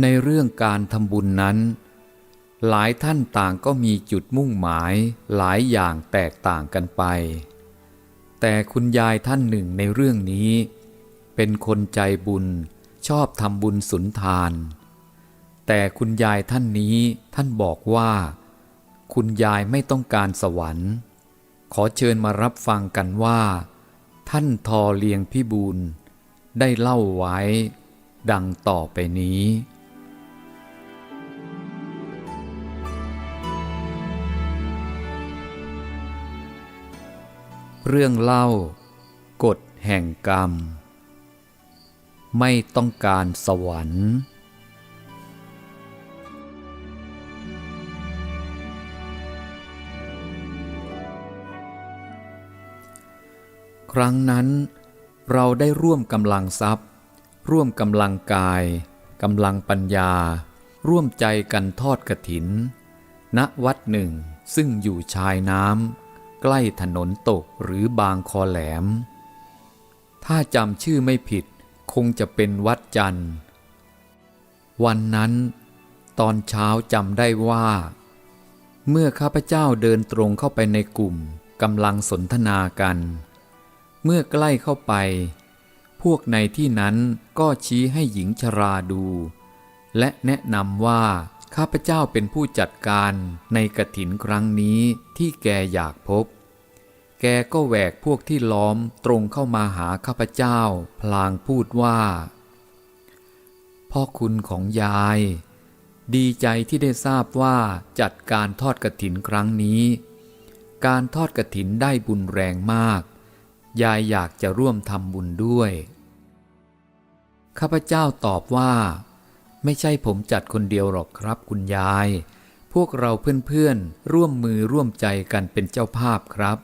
ในเรื่องการทำบุญนั้น หลายท่านต่างก็มีจุดมุ่งหมายหลายอย่างแตกต่างกันไป แต่คุณยายท่านหนึ่งในเรื่องนี้ เป็นคนใจบุญชอบทำบุญสุนทาน แต่คุณยายท่านนี้ท่านบอกว่า คุณยายไม่ต้องการสวรรค์ ขอเชิญมารับฟังกันว่า ท่านทอเลียงพิบูลได้เล่าไว้ ดังต่อไปนี้ เรื่องเล่ากฎแห่งกรรม ไม่ต้องการสวรรค์ครั้งนั้นเราได้ร่วมกำลังทรัพย์ ร่วมกำลังกายกำลังปัญญา ร่วมใจกันทอดกระถิน ณวัดหนึ่งซึ่งอยู่ชายน้ำ ใกล้ถนนตกหรือบางคอแหลม ถ้าจำชื่อไม่ผิดคงจะเป็นวัดจันทร์ วันนั้นตอนเช้าจำได้ว่า เมื่อข้าพเจ้าเดินตรงเข้าไปในกลุ่มกำลังสนทนากัน เมื่อใกล้เข้าไป พวกในที่นั้นก็ชี้ให้หญิงชราดู และแนะนำว่า ข้าพเจ้าเป็นผู้จัดการในกระถินครั้งนี้ที่แกอยากพบ แกก็แหวกพวกที่ล้อมตรงเข้ามาหาข้าพเจ้า พลางพูดว่า พ่อคุณของยาย ดีใจที่ได้ทราบว่าจัดการทอดกระถินครั้งนี้ การทอดกระถินได้บุญแรงมาก ยายอยากจะร่วมทำบุญด้วย ข้าพเจ้าตอบว่า ไม่ใช่ผมจัดคนเดียวหรอกครับคุณยาย พวกเราเพื่อนๆ ร่วมมือร่วมใจกันเป็นเจ้าภาพครับ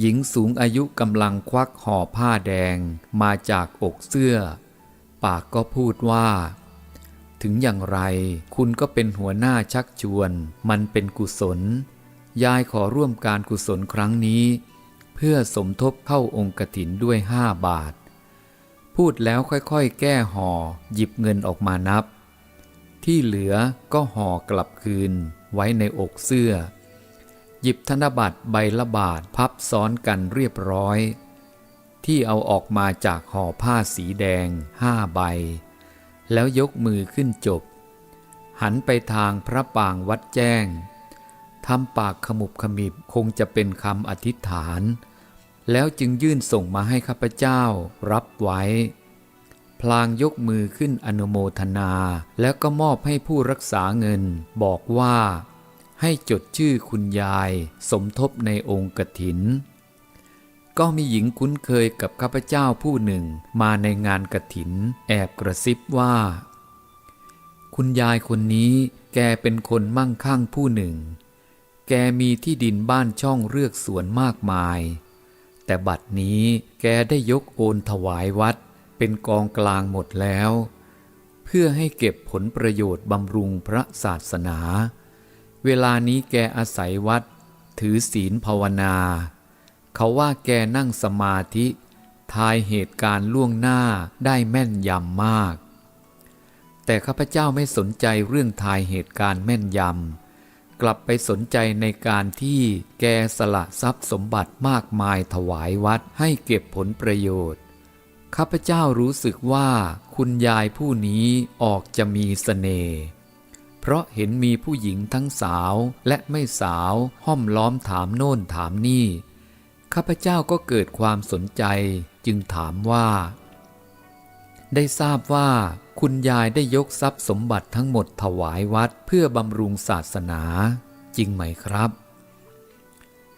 หญิงสูงอายุกำลังควักห่อผ้าแดงมาจากอกเสื้อ ปากก็พูดว่า ถึงอย่างไรคุณก็เป็นหัวหน้าชักชวน มันเป็นกุศล ยายขอร่วมการกุศลครั้งนี้ เพื่อสมทบเข้าองค์กถินด้วยห้าบาท พูดแล้วค่อยๆ แก้ห่อหยิบเงินออกมานับ ที่เหลือก็ห่อกลับคืนไว้ในอกเสื้อ หยิบธนบัตรใบละบาทพับซ้อนกันเรียบร้อย ที่เอาออกมาจากห่อผ้าสีแดงห้าใบ แล้วยกมือขึ้นจบ หันไปทางพระปางวัดแจ้งทำปากขมุบขมิบคงจะเป็นคำอธิษฐาน แล้วจึงยื่นส่งมาให้ข้าพเจ้ารับไว้ พลางยกมือขึ้นอนุโมทนา แล้วก็มอบให้ผู้รักษาเงิน บอกว่า ให้จดชื่อคุณยาย สมทบในองค์กถิน ก็มีหญิงคุ้นเคยกับข้าพเจ้าผู้หนึ่งมาในงานกถิน แอบกระซิบว่า คุณยายคนนี้แกเป็นคนมั่งคั่งผู้หนึ่ง แกมีที่ดินบ้านช่องเลือกสวนมากมาย แต่บัดนี้แกได้ยกโอนถวายวัดเป็นกองกลางหมดแล้ว เพื่อให้เก็บผลประโยชน์บำรุงพระศาสนา เวลานี้แกอาศัยวัด ถือศีลภาวนา เขาว่าแกนั่งสมาธิ ทายเหตุการณ์ล่วงหน้าได้แม่นยำมาก แต่ข้าพเจ้าไม่สนใจเรื่องทายเหตุการณ์แม่นยำ กลับไปสนใจในการที่แกสละทรัพย์สมบัติมากมายถวายวัดให้เก็บผลประโยชน์ ข้าพเจ้ารู้สึกว่าคุณยายผู้นี้ออกจะมีสเสน่ห์เพราะเห็นมีผู้หญิงทั้งสาวและไม่สาวห้อมล้อมถามโน่นถามนี่ ข้าพเจ้าก็เกิดความสนใจจึงถามว่า ได้ทราบว่าคุณยายได้ยกทรัพย์สมบัติทั้งหมดถวายวัดเพื่อบำรุงศาสนา จริงไหมครับ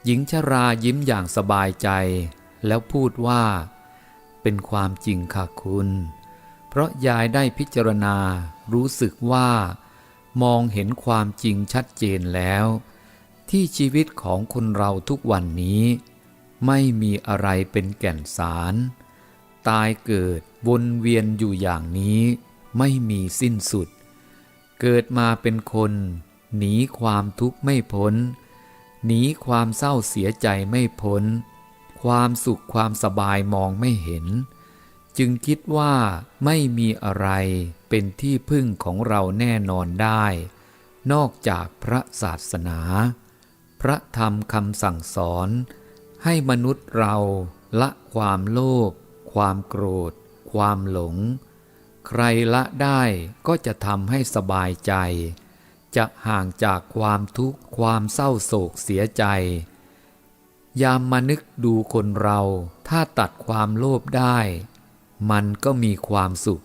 หญิงชรายิ้มอย่างสบายใจ แล้วพูดว่า เป็นความจริงค่ะคุณ เพราะยายได้พิจารณารู้สึกว่า มองเห็นความจริงชัดเจนแล้ว ที่ชีวิตของคนเราทุกวันนี้ ไม่มีอะไรเป็นแก่นสาร ตายเกิด วนเวียนอยู่อย่างนี้ไม่มีสิ้นสุด เกิดมาเป็นคน หนีความทุกข์ไม่พ้น หนีความเศร้าเสียใจไม่พ้น ความสุขความสบายมองไม่เห็น จึงคิดว่าไม่มีอะไรเป็นที่พึ่งของเราแน่นอนได้ นอกจากพระศาสนา พระธรรมคำสั่งสอน ให้มนุษย์เราละความโลภความโกรธ ความหลง ใครละได้ก็จะทำให้สบายใจ จะห่างจากความทุกข์ความเศร้าโศกเสียใจ ยามมานึกดูคนเราถ้าตัดความโลภได้ มันก็มีความสุข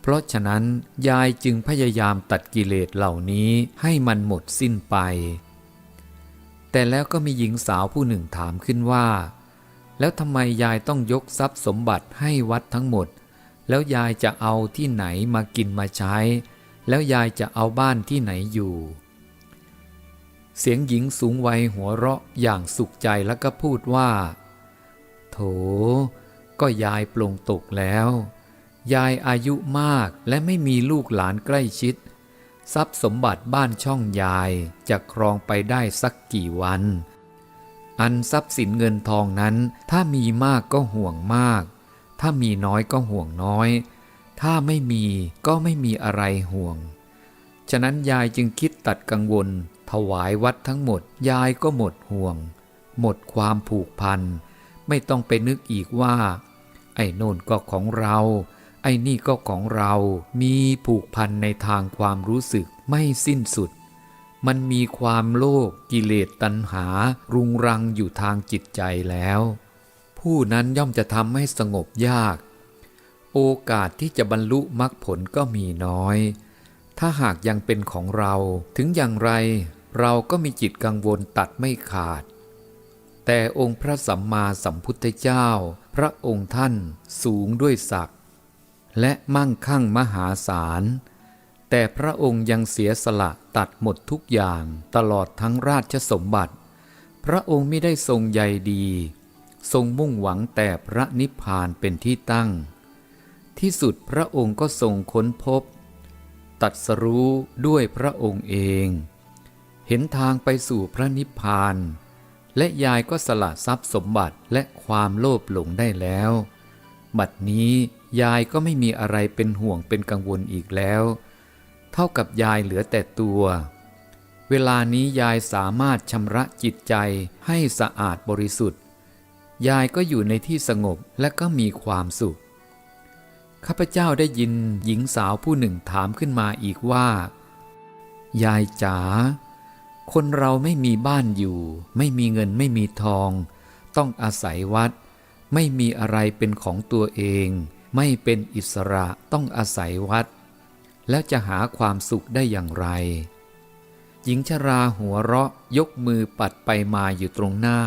เพราะฉะนั้นยายจึงพยายามตัดกิเลสเหล่านี้ให้มันหมดสิ้นไป แต่แล้วก็มีหญิงสาวผู้หนึ่งถามขึ้นว่า แล้วทำไมยายต้องยกทรัพย์สมบัติให้วัดทั้งหมด แล้วยายจะเอาที่ไหนมากินมาใช้ แล้วยายจะเอาบ้านที่ไหนอยู่ เสียงหญิงสูงวัยหัวเราะอย่างสุขใจแล้วก็พูดว่า โถ ก็ยายปลงตกแล้ว ยายอายุมากและไม่มีลูกหลานใกล้ชิด ทรัพย์สมบัติบ้านช่องยายจะครองไปได้สักกี่วัน อันทรัพย์สินเงินทองนั้น ถ้ามีมากก็ห่วงมาก ถ้ามีน้อยก็ห่วงน้อย ถ้าไม่มีก็ไม่มีอะไรห่วง ฉะนั้นยายจึงคิดตัดกังวล ถวายวัดทั้งหมด ยายก็หมดห่วง หมดความผูกพัน ไม่ต้องไปนึกอีกว่า ไอ้โน่นก็ของเรา ไอ้นี่ก็ของเรา มีผูกพันในทางความรู้สึกไม่สิ้นสุด มันมีความโลภกิเลสตัณหา รุงรังอยู่ทางจิตใจแล้ว ผู้นั้นย่อมจะทำให้สงบยาก โอกาสที่จะบรรลุมรรคผลก็มีน้อย ถ้าหากยังเป็นของเรา ถึงอย่างไรเราก็มีจิตกังวลตัดไม่ขาด แต่องค์พระสัมมาสัมพุทธเจ้า พระองค์ท่านสูงด้วยศักดิ์และมั่งคั่งมหาศาล แต่พระองค์ยังเสียสละตัดหมดทุกอย่างตลอดทั้งราชสมบัติ พระองค์ไม่ได้ทรงใยดี ทรงมุ่งหวังแต่พระนิพพานเป็นที่ตั้ง ที่สุดพระองค์ก็ทรงค้นพบ ตัดสรู้ด้วยพระองค์เอง เห็นทางไปสู่พระนิพพาน และยายก็สละทรัพย์สมบัติและความโลภหลงได้แล้ว บัดนี้ยายก็ไม่มีอะไรเป็นห่วงเป็นกังวลอีกแล้ว เท่ากับยายเหลือแต่ตัว เวลานี้ยายสามารถชำระจิตใจให้สะอาดบริสุทธิ์ ยายก็อยู่ในที่สงบและก็มีความสุข ข้าพเจ้าได้ยินหญิงสาวผู้หนึ่งถามขึ้นมาอีกว่า ยายจ๋า คนเราไม่มีบ้านอยู่ ไม่มีเงินไม่มีทอง ต้องอาศัยวัด ไม่มีอะไรเป็นของตัวเอง ไม่เป็นอิสระต้องอาศัยวัด แล้วจะหาความสุขได้อย่างไร หญิงชราหัวเราะยกมือปัดไปมาอยู่ตรงหน้า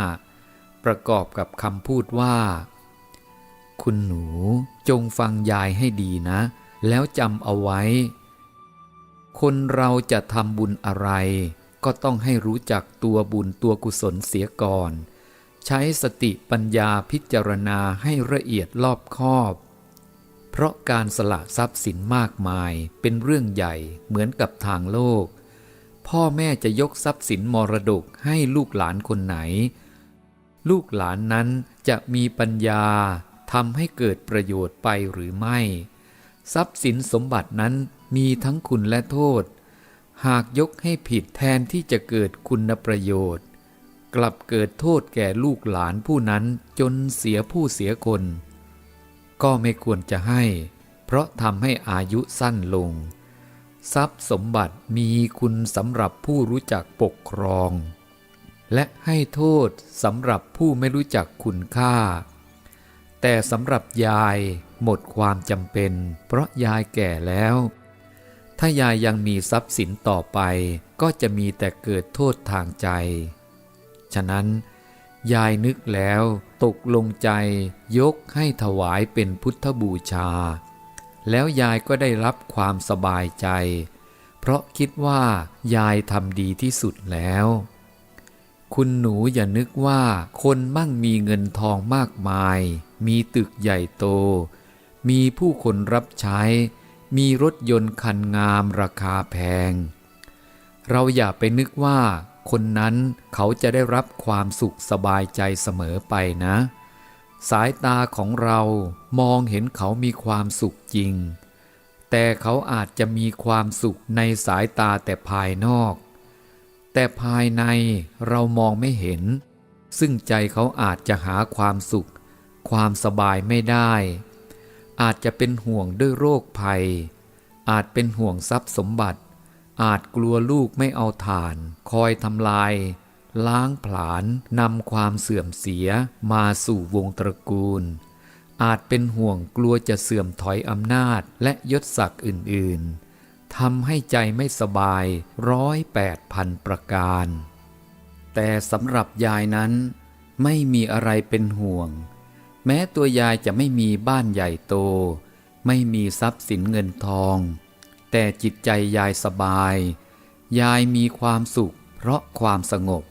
ประกอบกับคำพูดว่า คุณหนูจงฟังยายให้ดีนะ แล้วจำเอาไว้ คนเราจะทำบุญอะไร ก็ต้องให้รู้จักตัวบุญตัวกุศลเสียก่อน ใช้สติปัญญาพิจารณาให้ละเอียดรอบคอบ เพราะการสละทรัพย์สินมากมายเป็นเรื่องใหญ่เหมือนกับทางโลก พ่อแม่จะยกทรัพย์สินมรดกให้ลูกหลานคนไหน ลูกหลานนั้นจะมีปัญญาทำให้เกิดประโยชน์ไปหรือไม่ ทรัพย์สินสมบัตินั้นมีทั้งคุณและโทษ หากยกให้ผิดแทนที่จะเกิดคุณประโยชน์ กลับเกิดโทษแก่ลูกหลานผู้นั้นจนเสียผู้เสียคน ก็ไม่ควรจะให้ เพราะทำให้อายุสั้นลง ทรัพย์สมบัติมีคุณสำหรับผู้รู้จักปกครอง และให้โทษสำหรับผู้ไม่รู้จักคุณค่า แต่สำหรับยายหมดความจำเป็น เพราะยายแก่แล้ว ถ้ายายยังมีทรัพย์สินต่อไป ก็จะมีแต่เกิดโทษทางใจ ฉะนั้น ยายนึกแล้ว ตกลงใจยกให้ถวายเป็นพุทธบูชา แล้วยายก็ได้รับความสบายใจ เพราะคิดว่ายายทำดีที่สุดแล้ว คุณหนูอย่านึกว่าคนมั่งมีเงินทองมากมาย มีตึกใหญ่โต มีผู้คนรับใช้ มีรถยนต์คันงามราคาแพง เราอย่าไปนึกว่า คนนั้นเขาจะได้รับความสุขสบายใจเสมอไปนะ สายตาของเรามองเห็นเขามีความสุขจริง แต่เขาอาจจะมีความสุขในสายตาแต่ภายนอก แต่ภายในเรามองไม่เห็น ซึ่งใจเขาอาจจะหาความสุข ความสบายไม่ได้ อาจจะเป็นห่วงด้วยโรคภัย อาจเป็นห่วงทรัพย์สมบัติ อาจกลัวลูกไม่เอาฐาน คอยทำลาย ล้างผลาญนำความเสื่อมเสียมาสู่วงตระกูล อาจเป็นห่วงกลัวจะเสื่อมถอยอำนาจและยศศักดิ์อื่น ๆทำให้ใจไม่สบายร้อยแปดพันประการ แต่สำหรับยายนั้น ไม่มีอะไรเป็นห่วง แม้ตัวยายจะไม่มีบ้านใหญ่โต ไม่มีทรัพย์สินเงินทอง แต่จิตใจยายสบาย ยายมีความสุข เพราะความสงบ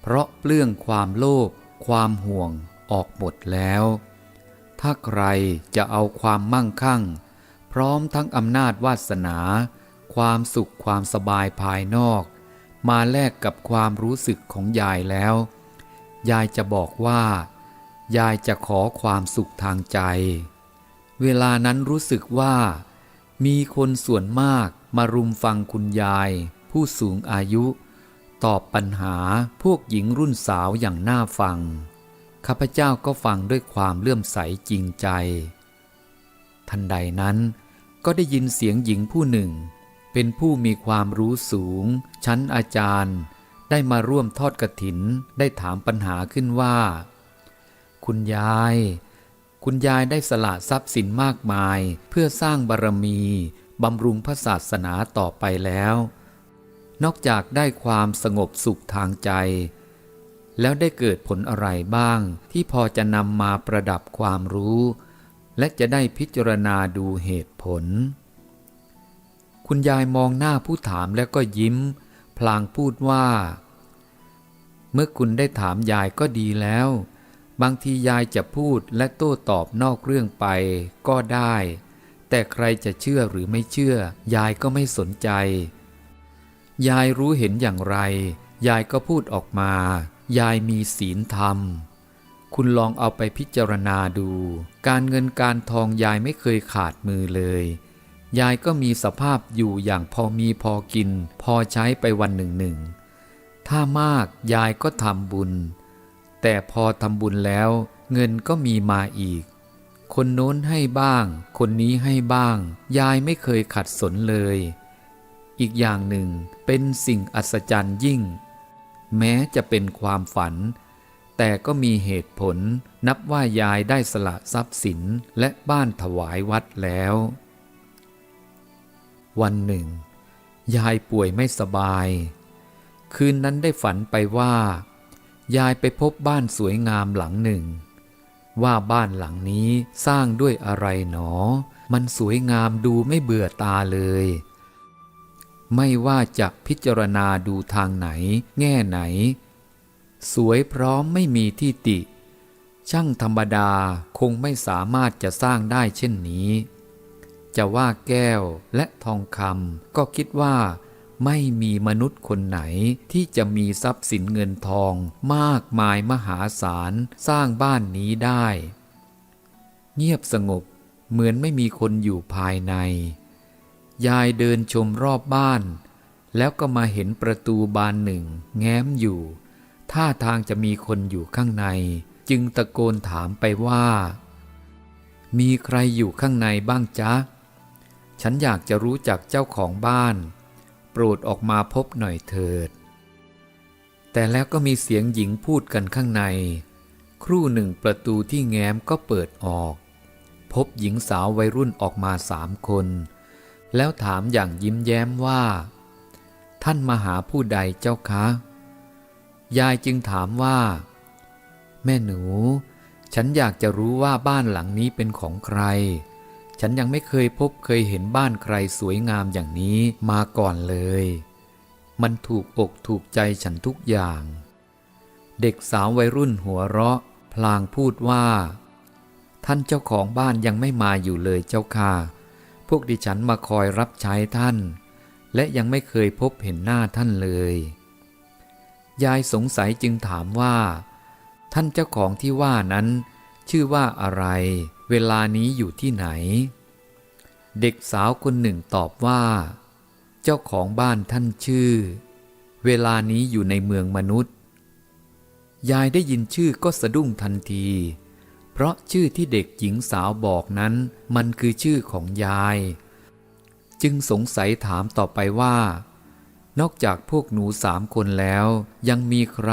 เพราะเปลื้องความโลภความห่วงออกหมดแล้ว ถ้าใครจะเอาความมั่งคั่ง พร้อมทั้งอำนาจวาสนา ความสุขความสบายภายนอก มาแลกกับความรู้สึกของยายแล้ว ยายจะบอกว่า ยายจะขอความสุขทางใจ เวลานั้นรู้สึกว่า มีคนส่วนมากมารุมฟังคุณยาย ผู้สูงอายุ ตอบปัญหาพวกหญิงรุ่นสาวอย่างน่าฟัง ข้าพเจ้าก็ฟังด้วยความเลื่อมใสจริงใจ ทันใดนั้นก็ได้ยินเสียงหญิงผู้หนึ่ง เป็นผู้มีความรู้สูง ชั้นอาจารย์ ได้มาร่วมทอดกระถินได้ถามปัญหาขึ้นว่า คุณยาย คุณยายได้สละทรัพย์สินมากมาย เพื่อสร้างบารมีบำรุงพระศาสนาต่อไปแล้ว นอกจากได้ความสงบสุขทางใจ แล้วได้เกิดผลอะไรบ้าง ที่พอจะนำมาประดับความรู้ และจะได้พิจารณาดูเหตุผล คุณยายมองหน้าผู้ถามแล้วก็ยิ้ม พลางพูดว่า เมื่อคุณได้ถามยายก็ดีแล้ว บางทียายจะพูดและโต้ตอบนอกเรื่องไปก็ได้ แต่ใครจะเชื่อหรือไม่เชื่อ ยายก็ไม่สนใจ ยายรู้เห็นอย่างไร ยายก็พูดออกมา ยายมีศีลธรรม คุณลองเอาไปพิจารณาดู การเงินการทองยายไม่เคยขาดมือเลย ยายก็มีสภาพอยู่อย่างพอมีพอกิน พอใช้ไปวันหนึ่งหนึ่งถ้ามากยายก็ทำบุญ แต่พอทำบุญแล้ว เงินก็มีมาอีก คนโน้นให้บ้าง คนนี้ให้บ้าง ยายไม่เคยขัดสนเลย อีกอย่างหนึ่งเป็นสิ่งอัศจรรย์ยิ่ง แม้จะเป็นความฝัน แต่ก็มีเหตุผลนับว่ายายได้สละทรัพย์สินและบ้านถวายวัดแล้ว วันหนึ่ง ยายป่วยไม่สบาย คืนนั้นได้ฝันไปว่า ยายไปพบบ้านสวยงามหลังหนึ่ง ว่าบ้านหลังนี้สร้างด้วยอะไรหนอ มันสวยงามดูไม่เบื่อตาเลย ไม่ว่าจะพิจารณาดูทางไหน แง่ไหน สวยพร้อมไม่มีที่ติ ช่างธรรมดาคงไม่สามารถจะสร้างได้เช่นนี้ จะว่าแก้วและทองคำก็คิดว่า ไม่มีมนุษย์คนไหนที่จะมีทรัพย์สินเงินทอง มากมายมหาศาลสร้างบ้านนี้ได้ เงียบสงบเหมือนไม่มีคนอยู่ภายใน ยายเดินชมรอบบ้าน แล้วก็มาเห็นประตูบานหนึ่ง แง้มอยู่ ท่าทางจะมีคนอยู่ข้างใน จึงตะโกนถามไปว่า มีใครอยู่ข้างในบ้างจ๊ะ ฉันอยากจะรู้จักเจ้าของบ้าน รดออกมาพบหน่อยเถิด แต่แล้วก็มีเสียงหญิงพูดกันข้างใน ครู่หนึ่งประตูที่แง้มก็เปิดออก พบหญิงสาววัยรุ่นออกมาสามคน แล้วถามอย่างยิ้มแย้มว่า ท่านมาหาผู้ใดเจ้าคะ ยายจึงถามว่า แม่หนู ฉันอยากจะรู้ว่าบ้านหลังนี้เป็นของใคร ฉันยังไม่เคยพบเคยเห็นบ้านใครสวยงามอย่างนี้มาก่อนเลย มันถูกอกถูกใจฉันทุกอย่าง เด็กสาววัยรุ่นหัวเราะ พลางพูดว่า ท่านเจ้าของบ้านยังไม่มาอยู่เลยเจ้าค่ะ พวกดิฉันมาคอยรับใช้ท่าน และยังไม่เคยพบเห็นหน้าท่านเลย ยายสงสัยจึงถามว่า ท่านเจ้าของที่ว่านั้น ชื่อว่าอะไร เวลานี้อยู่ที่ไหน เด็กสาวคนหนึ่งตอบว่า เจ้าของบ้านท่านชื่อ เวลานี้อยู่ในเมืองมนุษย์ ยายได้ยินชื่อก็สะดุ้งทันที เพราะชื่อที่เด็กหญิงสาวบอกนั้นมันคือชื่อของยาย จึงสงสัยถามต่อไปว่า นอกจากพวกหนูสามคนแล้ว ยังมีใคร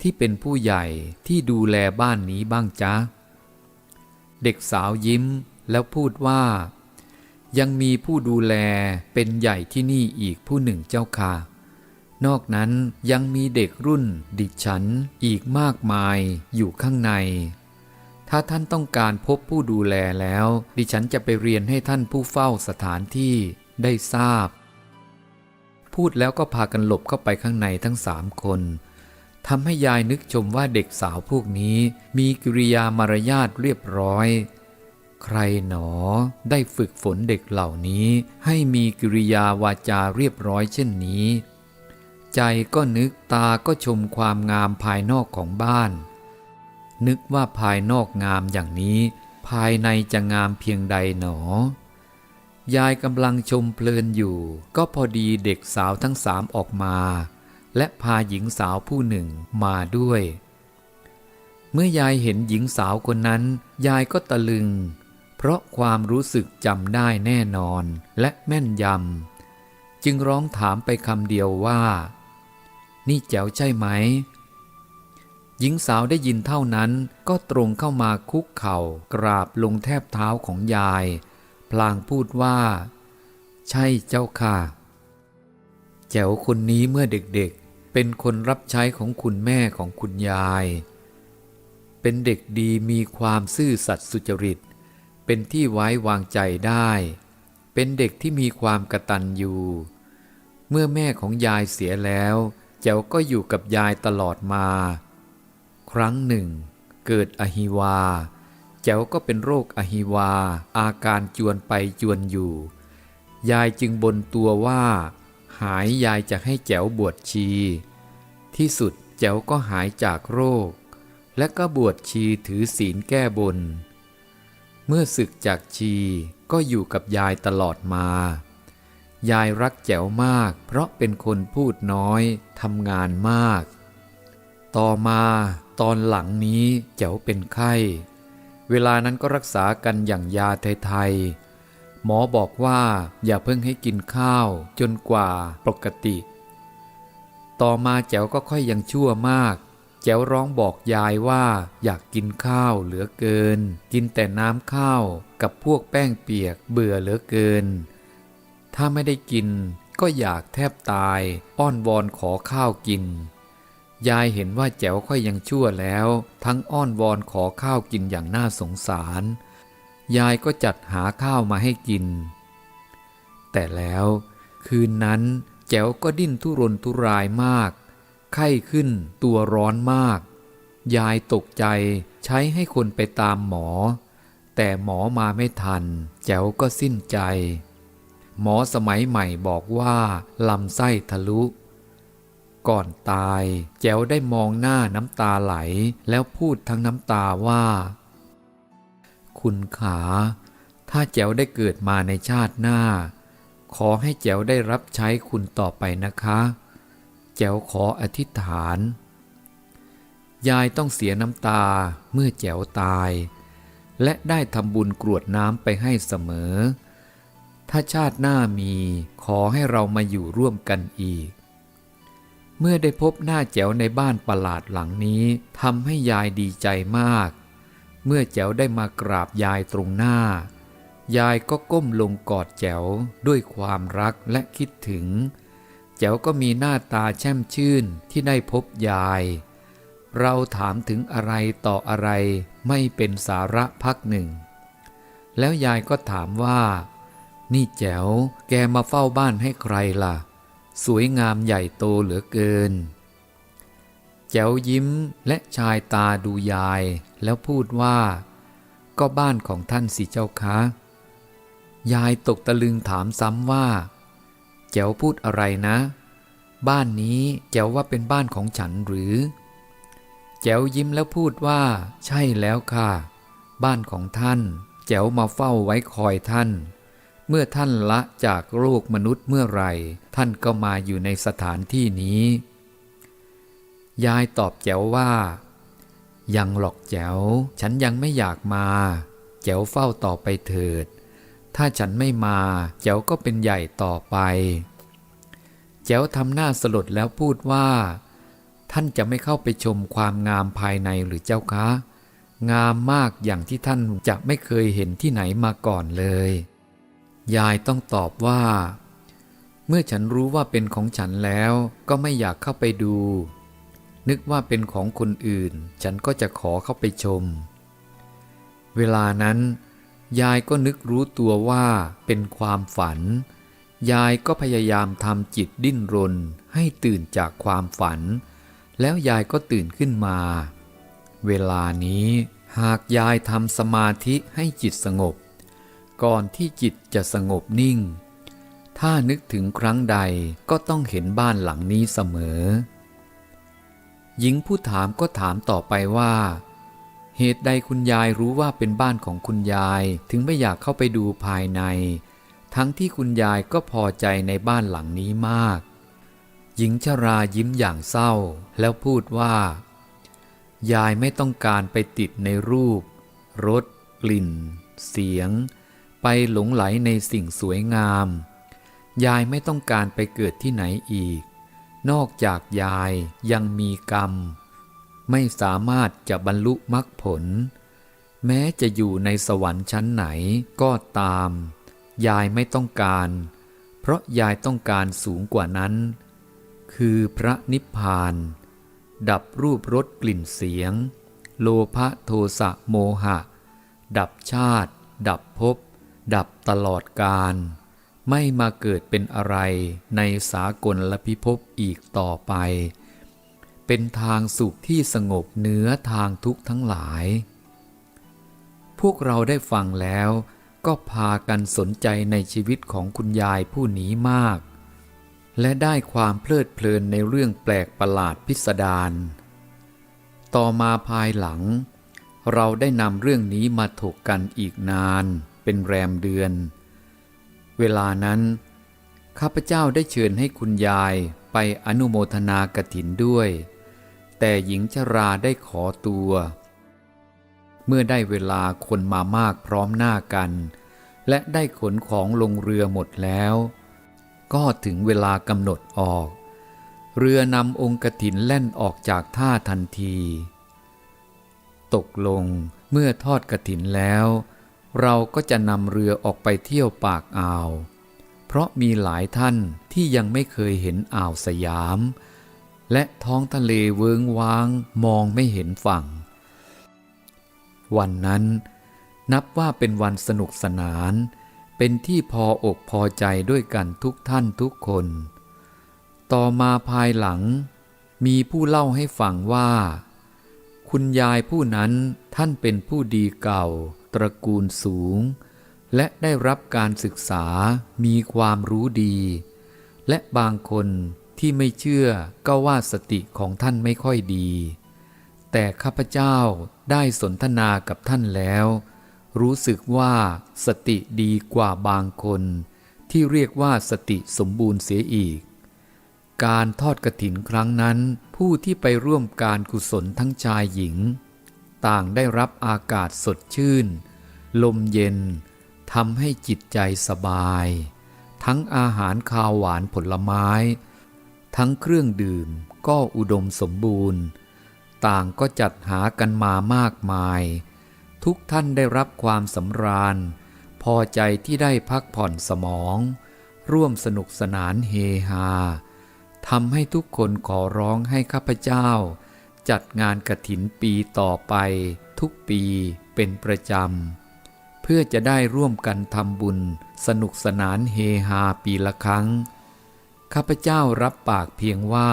ที่เป็นผู้ใหญ่ที่ดูแลบ้านนี้บ้างจ๊ะ เด็กสาวยิ้มแล้วพูดว่า ยังมีผู้ดูแลเป็นใหญ่ที่นี่อีกผู้หนึ่งเจ้าค่ะ นอกนั้นยังมีเด็กรุ่นดิฉันอีกมากมายอยู่ข้างใน ถ้าท่านต้องการพบผู้ดูแลแล้ว ดิฉันจะไปเรียนให้ท่านผู้เฝ้าสถานที่ได้ทราบ พูดแล้วก็พากันหลบเข้าไปข้างในทั้งสามคน ทำให้ยายนึกชมว่าเด็กสาวพวกนี้มีกิริยามารยาทเรียบร้อย ใครหนอได้ฝึกฝนเด็กเหล่านี้ให้มีกิริยาวาจาเรียบร้อยเช่นนี้ ใจก็นึกตาก็ชมความงามภายนอกของบ้าน นึกว่าภายนอกงามอย่างนี้ ภายในจะงามเพียงใดหนอยายกำลังชมเพลินอยู่ ก็พอดีเด็กสาวทั้งสามออกมา และพาหญิงสาวผู้หนึ่งมาด้วย เมื่อยายเห็นหญิงสาวคนนั้น ยายก็ตะลึง เพราะความรู้สึกจำได้แน่นอนและแม่นยำ จึงร้องถามไปคำเดียวว่า นี่แจ๋วใช่ไหม หญิงสาวได้ยินเท่านั้นก็ตรงเข้ามาคุกเข่ากราบลงแทบเท้าของยาย พลางพูดว่า ใช่เจ้าค่ะแจ๋วคนนี้เมื่อเด็ก เป็นคนรับใช้ของคุณแม่ของคุณยาย เป็นเด็กดีมีความซื่อสัตย์สุจริต เป็นที่ไว้วางใจได้ เป็นเด็กที่มีความกระตันอยู่เมื่อแม่ของยายเสียแล้วแจ๋วก็อยู่กับยายตลอดมา ครั้งหนึ่ง เกิดอหิวา แจ๋วก็เป็นโรคอหิวา อาการจวนไปจวนอยู่ ยายจึงบนตัวว่า หายยายจะให้แจ๋วบวชชี ที่สุดแจ๋วก็หายจากโรค และก็บวชชีถือศีลแก้บน เมื่อศึกจากชีก็อยู่กับยายตลอดมา ยายรักแจ๋วมาก เพราะเป็นคนพูดน้อยทำงานมาก ต่อมาตอนหลังนี้แจ๋วเป็นไข้ เวลานั้นก็รักษากันอย่างยาไทยๆ หมอบอกว่าอย่าเพิ่งให้กินข้าวจนกว่าปกติ ต่อมาแจ๋วก็ค่อยยังชั่วมาก แจ๋วร้องบอกยายว่าอยากกินข้าวเหลือเกิน กินแต่น้ำข้าวกับพวกแป้งเปียกเบื่อเหลือเกิน ถ้าไม่ได้กินก็อยากแทบตายอ้อนวอนขอข้าวกิน ยายเห็นว่าแจ๋วค่อยยังชั่วแล้ว ทั้งอ้อนวอนขอข้าวกินอย่างน่าสงสาร ยายก็จัดหาข้าวมาให้กิน แต่แล้วคืนนั้นแจ๋วก็ดิ้นทุรนทุรายมาก ไข้ขึ้นตัวร้อนมาก ยายตกใจใช้ให้คนไปตามหมอ แต่หมอมาไม่ทัน แจ๋วก็สิ้นใจ หมอสมัยใหม่บอกว่าลำไส้ทะลุ ก่อนตาย แจ๋วได้มองหน้าน้ำตาไหลแล้วพูดทั้งน้ำตาว่า คุณขา ถ้าแจ๋วได้เกิดมาในชาติหน้า ขอให้แจ๋วได้รับใช้คุณต่อไปนะคะ แจ๋วขออธิษฐาน ยายต้องเสียน้ำตาเมื่อแจ๋วตาย และได้ทำบุญกรวดน้ำไปให้เสมอ ถ้าชาติหน้ามีขอให้เรามาอยู่ร่วมกันอีกเมื่อได้พบหน้าแจ๋วในบ้านประหลาดหลังนี้ทำให้ยายดีใจมาก เมื่อแจ๋วได้มากราบยายตรงหน้า ยายก็ก้มลงกอดแจ๋วด้วยความรักและคิดถึง แจ๋วก็มีหน้าตาแช่มชื่นที่ได้พบยาย เราถามถึงอะไรต่ออะไรไม่เป็นสาระพักหนึ่ง แล้วยายก็ถามว่า นี่แจ๋ว แกมาเฝ้าบ้านให้ใครล่ะ สวยงามใหญ่โตเหลือเกิน จ๋วยิ้มและชายตาดูยาย แล้วพูดว่า ก็บ้านของท่านสิเจ้าคะ ยายตกตะลึงถามซ้ำว่า แจ๋วพูดอะไรนะ บ้านนี้แจ๋วว่าเป็นบ้านของฉันหรือ แจ๋วยิ้มแล้วพูดว่า ใช่แล้วค่ะ บ้านของท่าน แจ๋วมาเฝ้าไว้คอยท่าน เมื่อท่านละจากโลกมนุษย์เมื่อไหร่ท่านก็มาอยู่ในสถานที่นี้ ยายตอบแจ๋วว่า ยังหรอกแจ๋ว ฉันยังไม่อยากมา แจ๋วเฝ้าต่อไปเถิด ถ้าฉันไม่มาแจ๋วก็เป็นใหญ่ต่อไป แจ๋วทำหน้าสลดแล้วพูดว่า ท่านจะไม่เข้าไปชมความงามภายในหรือเจ้าคะ งามมากอย่างที่ท่านจะไม่เคยเห็นที่ไหนมาก่อนเลย ยายต้องตอบว่า เมื่อฉันรู้ว่าเป็นของฉันแล้วก็ไม่อยากเข้าไปดู นึกว่าเป็นของคนอื่น ฉันก็จะขอเข้าไปชม เวลานั้น ยายก็นึกรู้ตัวว่าเป็นความฝัน ยายก็พยายามทำจิตดิ้นรน ให้ตื่นจากความฝัน แล้วยายก็ตื่นขึ้นมา เวลานี้หากยายทำสมาธิให้จิตสงบ ก่อนที่จิตจะสงบนิ่ง ถ้านึกถึงครั้งใดก็ต้องเห็นบ้านหลังนี้เสมอ หญิงผู้ถามก็ถามต่อไปว่า เหตุใดคุณยายรู้ว่าเป็นบ้านของคุณยายถึงไม่อยากเข้าไปดูภายใน ทั้งที่คุณยายก็พอใจในบ้านหลังนี้มาก หญิงชรายิ้มอย่างเศร้า แล้วพูดว่า ยายไม่ต้องการไปติดในรูปรสกลิ่น เสียง ไปหลงไหลในสิ่งสวยงาม ยายไม่ต้องการไปเกิดที่ไหนอีก นอกจากยายยังมีกรรม ไม่สามารถจะบรรลุมรรคผล แม้จะอยู่ในสวรรค์ชั้นไหนก็ตาม ยายไม่ต้องการ เพราะยายต้องการสูงกว่านั้น คือพระนิพพาน ดับรูปรสกลิ่นเสียง โลภะโทสะโมหะ ดับชาติ ดับภพดับตลอดกาล ไม่มาเกิดเป็นอะไรในสากลละพิภพอีกต่อไป เป็นทางสุขที่สงบเหนือทางทุกข์ทั้งหลาย พวกเราได้ฟังแล้วก็พากันสนใจในชีวิตของคุณยายผู้นี้มาก และได้ความเพลิดเพลินในเรื่องแปลกประหลาดพิสดาร ต่อมาภายหลัง เราได้นำเรื่องนี้มาถกกันอีกนานเป็นแรมเดือน เวลานั้น ข้าพเจ้าได้เชิญให้คุณยายไปอนุโมทนากถินด้วย แต่หญิงชราได้ขอตัว เมื่อได้เวลาคนมามากพร้อมหน้ากัน และได้ขนของลงเรือหมดแล้ว ก็ถึงเวลากำหนดออก เรือนำองค์กถินแล่นออกจากท่าทันที ตกลงเมื่อทอดกถินแล้ว เราก็จะนำเรือออกไปเที่ยวปากอ่าว เพราะมีหลายท่านที่ยังไม่เคยเห็นอ่าวสยาม และท้องทะเลเวิงว้างมองไม่เห็นฝั่ง วันนั้นนับว่าเป็นวันสนุกสนาน เป็นที่พออกพอใจด้วยกันทุกท่านทุกคน ต่อมาภายหลัง มีผู้เล่าให้ฟังว่า คุณยายผู้นั้นท่านเป็นผู้ดีเก่า ตระกูลสูง และได้รับการศึกษามีความรู้ดี และบางคนที่ไม่เชื่อก็ว่าสติของท่านไม่ค่อยดี แต่ข้าพเจ้าได้สนทนากับท่านแล้ว รู้สึกว่าสติดีกว่าบางคน ที่เรียกว่าสติสมบูรณ์เสียอีก การทอดกระถินครั้งนั้น ผู้ที่ไปร่วมการกุศลทั้งชายหญิง ต่างได้รับอากาศสดชื่น ลมเย็นทำให้จิตใจสบาย ทั้งอาหารคาวหวานผลไม้ ทั้งเครื่องดื่มก็อุดมสมบูรณ์ ต่างก็จัดหากันมามากมาย ทุกท่านได้รับความสำราญ พอใจที่ได้พักผ่อนสมอง ร่วมสนุกสนานเฮฮาทำให้ทุกคนขอร้องให้ข้าพเจ้า จัดงานกระถินปีต่อไปทุกปีเป็นประจำ เพื่อจะได้ร่วมกันทำบุญสนุกสนานเฮฮาปีละครั้ง ข้าพเจ้ารับปากเพียงว่า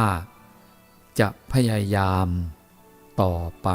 จะพยายามต่อไป